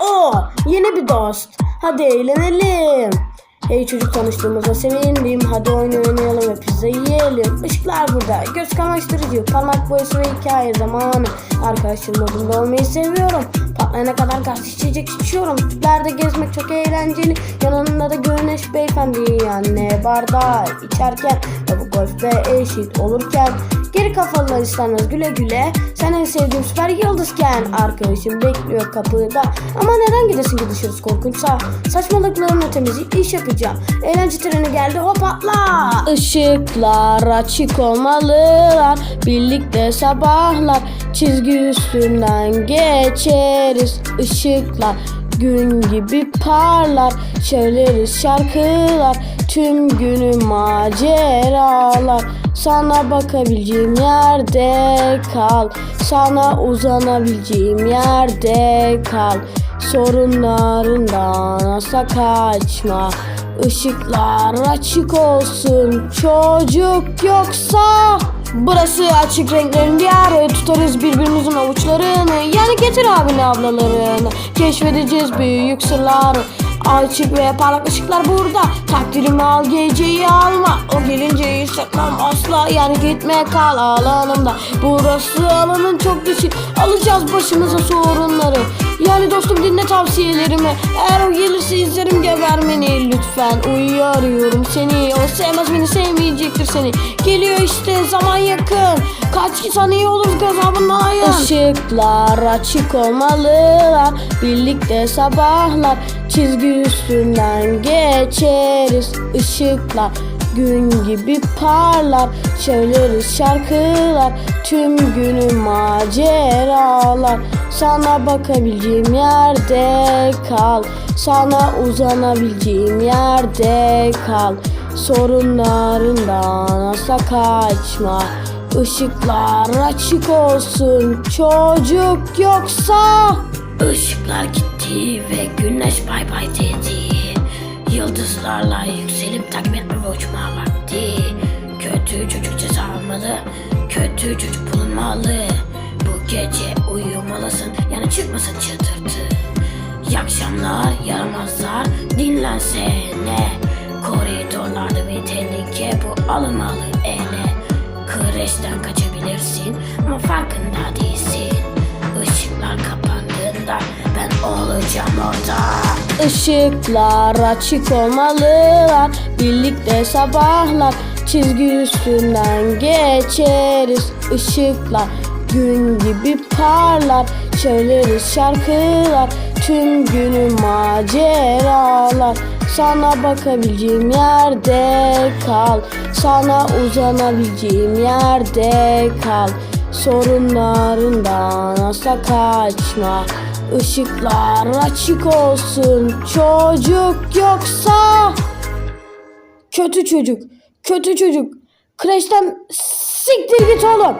Oo, yeni bir dost. Hadi eğlenelim. Hey çocuk tanıştığımıza sevindim. Hadi oyun oynayalım ve pizza yiyelim. Işıklar burada. Göz kamaştırıcı. Parmak boyası ve hikaye zamanı. Arkadaşım modunda olmayı seviyorum. Patlayana kadar gaz içecek içiyorum. Tüplerde gezmek çok eğlenceli. Yanında da güneş beyefendi. Yani bardağı içerken ve bu golfte eşit olurken. Geri kafalılar istenmez güle güle. Sen en sevdiğim süper yıldızken. Arkadaşım bekliyor kapıda. Ama neden gidesin ki dışarısı korkunçsa? Saçmalıkların ötemizi iş yapacağım. Eğlence treni geldi hop atla. Işıklar açık olmalılar. Birlikte sabahlar. Çizgi üstünden geçeriz. Işıklar gün gibi parlar. Söyleriz şarkılar. Tüm günü maceralar. Sana bakabileceğim yerde kal. Sana uzanabileceğim yerde kal. Sorunlarından asla kaçma. Işıklar açık olsun çocuk yoksa Burası açık renklerin diyarı Tutarız birbirimizin avuçlarını Yani getir abini ablalarını Keşfedeceğiz büyük sırları Açık ve parlak ışıklar burada. Takdirimi al geceyi alma. O gelince hissetmem asla. Yani gitme kal alanımda. Burası alanın çok dışı Alacağız başımıza sorunları Yani dostum dinle tavsiyelerimi. Eğer o gelirse izlerim gebermeni Lütfen uyarıyorum seni. O sevmez beni sevmeyecektir seni. Geliyor işte zaman yakın. Kaç saniye olur gazabından ayın Işıklar açık olmalılar. Birlikte sabahlar. Çizgi üstünden geçeriz. Işıklar gün gibi parlar Söyleriz şarkılar Tüm günü maceralar. Sana bakabileceğim yerde kal Sana uzanabileceğim yerde kal. Sorunlarından asla kaçma Işıklar açık olsun çocuk yoksa. Işıklar gitti ve güneş bay bay dedi Yıldızlarla yükselip takip etme ve uçma vakti Kötü çocuk ceza almalı Kötü çocuk bulunmalı Bu gece uyumalısın Yani çıkmasın çıtırtı. İyi akşamlar yaramazlar dinlensene Koridorlarda bir tehlike bu alınmalı ele Kreşten kaçabilirsin ama farkında değilsin Işıklar açık olmalılar. Birlikte sabahlar Çizgi üstünden geçeriz. Işıklar gün gibi parlar. Söyleriz şarkılar Tüm günü maceralar. Sana bakabileceğim yerde kal. Sana uzanabileceğim yerde kal. Sorunlarından asla kaçma Işıklar açık olsun çocuk yoksa. Kötü çocuk, kötü çocuk. Kreşten siktir git oğlum